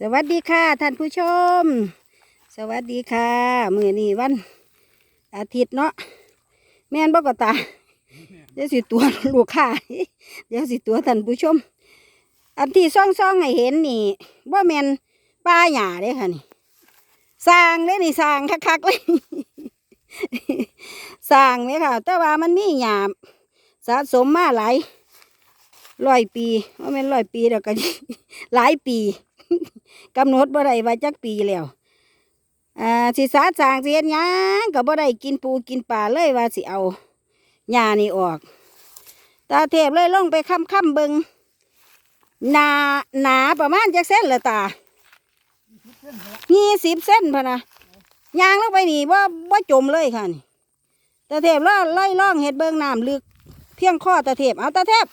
สวัสดีค่ะท่านผู้ชม สวัสดีค่ะมือนี้วัน อาทิตย์เนาะแม่นบ่ก็ตาเดี๋ยวสิตัวลูกค้าเดี๋ยวสิตัวท่านผู้ชม อันที่ซ่องซ่องๆให้เห็นนี่ว่าแม่นป้าหญ้าเด้ค่ะนี่สร้างเด้นี่สร้างคักๆเลยสร้างเนี่ยค่ะ แต่ว่ามันมีหญ้าสะสมมาหลายร้อยปีว่าแม่นร้อยปีแล้วก็หลายปี กำหนดบ่ได้ว่าจักปีแล้วอ่าสิสาสางเฮ็ดหยังก็บ่ได้กินปูกินปลาเลยว่าสิเอาหญ้านี่ออก ตาเทพเลยลงไปค้ำค้ำเบิงหนาหนาประมาณจักเส้นละตายี่สิบเส้นพะนะยางลงไปนี่ว่าว่าจมเลยค่ะนี่ตาเทพล่อไล่ล่องเห็ดเบิงน้ำลึก เพียงข้อตาเทพเอาตาเทพ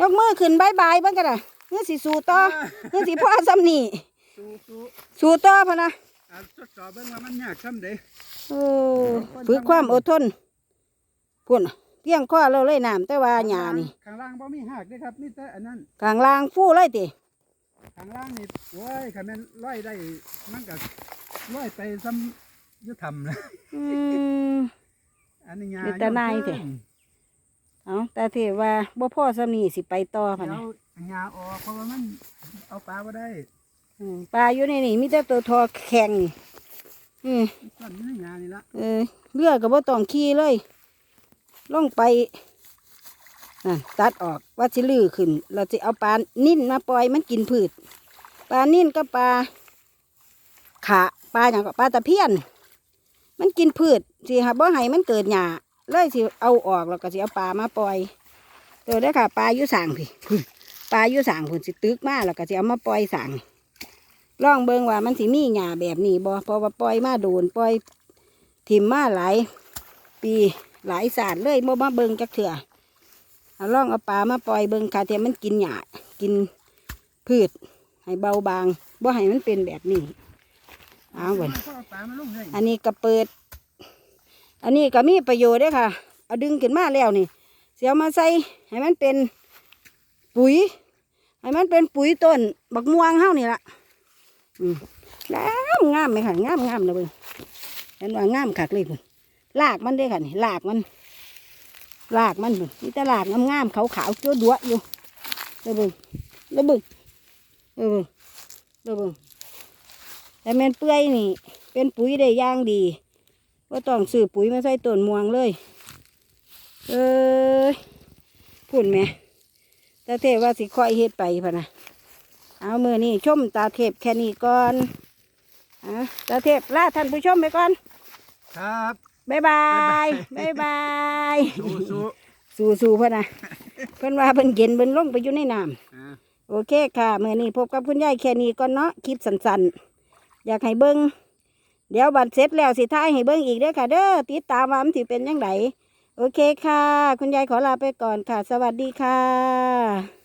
ยกมือขึ้นบายบายเบิ่งกันนะ เงื่อสิสู่ต่อเงื่อสิพ่อซ้ำนี่สู้สู้สู่ต่อพะนะอ่าทดสอบเบิ่งว่ามันยากซ้ำเด้โอ้ฝึกความอดทนพุ่นน่ะเพียงข้อเราเลยน้ำแต่ว่าหญ้านี่ ข้างล่างบ่มีหักเด้ครับมีแต่อันนั้น กลางล่างฟู่เลยติข้างล่างนี่โอ้ยคันแม่นร้อยได้มันก็ร้อยไปซ้ำอยู่ทำนะอืม อันนี้ยามีแต่นายแท้ เอาแต่ที่ว่าบ่พ่อสำนีสิไปต่อเดี๋พันยวนะยาออกเพราะว่ามันเอาปลาบ่ได้อืมปลาอยู่ในนี่มีแต่ตัวทอแข็งนี่อืมซ่อนอยู่ในยานี่ละเออเรือก็บ่ต้องขี่เลยลงไปนั่นตัดออกว่าสิลื้อขึ้น เราจะเอาปลานิ่นมาปล่อยมันกินพืชปลานิ่นก็ปลาขาปลาอย่างก็ปลาตะเพียน มันกินพืชสิค่ะบ่ให้มันเกิดหญ้า เลยสิเอาออกแล้วก็สิเอาปลามาปล่อยเออได้อค่ะปลาอยู่สางพี่พุ่นปลาอยู่สางพุ่นสิตึกมาแล้วก็สิเอามาปล่อยสางลองเบิ่งว่ามันสิมีหญ้าแบบนี้บ่เพราะว่าปล่อยมาโดนปล่อยถิ่มมาหลายปีหลายศาสตร์เลยบ่มาเบิ่งจักเถื่อเอาลองเอาปลามาปล่อยเบิ่งค่ะเทียมันกินหญ้ากินพืชให้เบาบางบ่ให้มันเป็นแบบนี้เอาเบิ่งเขาเอาปลามาลงเลยอันนี้ก็เปิด อันนี้ก็มีประโยชน์ด้วยค่ะ เอาดึงขึ้นมาแล้วนี่ เสียมาใส่ให้มันเป็นปุ๋ย ให้มันเป็นปุ๋ยต้นบักม่วงเฮานี่ละอืมงามงามไหมค่ะงามงามนะเบิ่งเห็นว่างามคักเลยพุ่นลากมันเด้ค่ะนี่ลากมันลากมันพุ่นนี่แต่ลากงามงามขาวขาวๆจั่วดัวอยู่เด้อเบิ่งเด้อเบิ่งเด้อเบิ่งเด้อเบิ่งแต่แมนเปื่อยนี่ เป็นปุ๋ยได้ย่างดี ว่าต้องซื้อปุ๋ยมาใส่ต้นม่วงเลย เอ้ยพูดไหมตาเทพว่าสิค่อยเฮ็ดไปพะนะเอามือนี่ชมตาเทพแค่นี้ก่อนอะตาเทพลาท่านผู้ชมไปก่อน ครับบ๊ายบายบ๊ายบายสู้สู้สู้สู้ๆพะนะเพิ่นว่าเพิ่นเย็นเพิ่นลงไปอยู่ในน้ำอ่าโอเคค่ะเมื่อนี้พบกับคุณยายแค่นี้ก่อนเนาะคลิปสั้นๆ อยากให้เบิ้ง เดี๋ยวบัตรเสร็จแล้วสิท้ายให้เบิ้งอีกเด้อค่ะ เด้อติดตามว่ามันสิเป็นยังไงโอเคค่ะ คุณยายขอลาไปก่อนค่ะ สวัสดีค่ะ